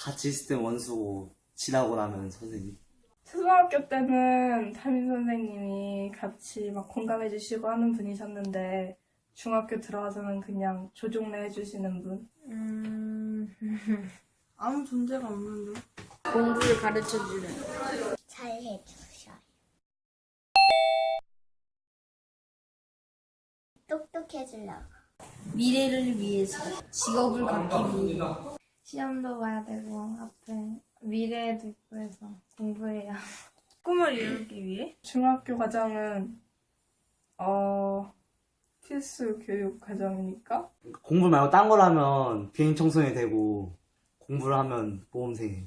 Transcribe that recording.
같이 있을 때 원수고 지나고 나면 선생님. 초등학교 때는 담임 선생님이 같이 막 공감해 주시고 하는 분이셨는데 중학교 들어와서는 그냥 조종래 해주시는 분. 음, 아무 존재가 없는데. 공부를 가르쳐 주는. 잘 해주셔요. 똑똑해지려고. 미래를 위해서. 직업을 갖기 위해. 시험도 봐야 되고, 미래에도 있고 해서 공부해야. 꿈을 이루기 위해? 중학교 과정은 어 필수 교육 과정이니까 공부 말고 딴 걸 하면 비행 청소년이 되고 공부를 하면 모험생이.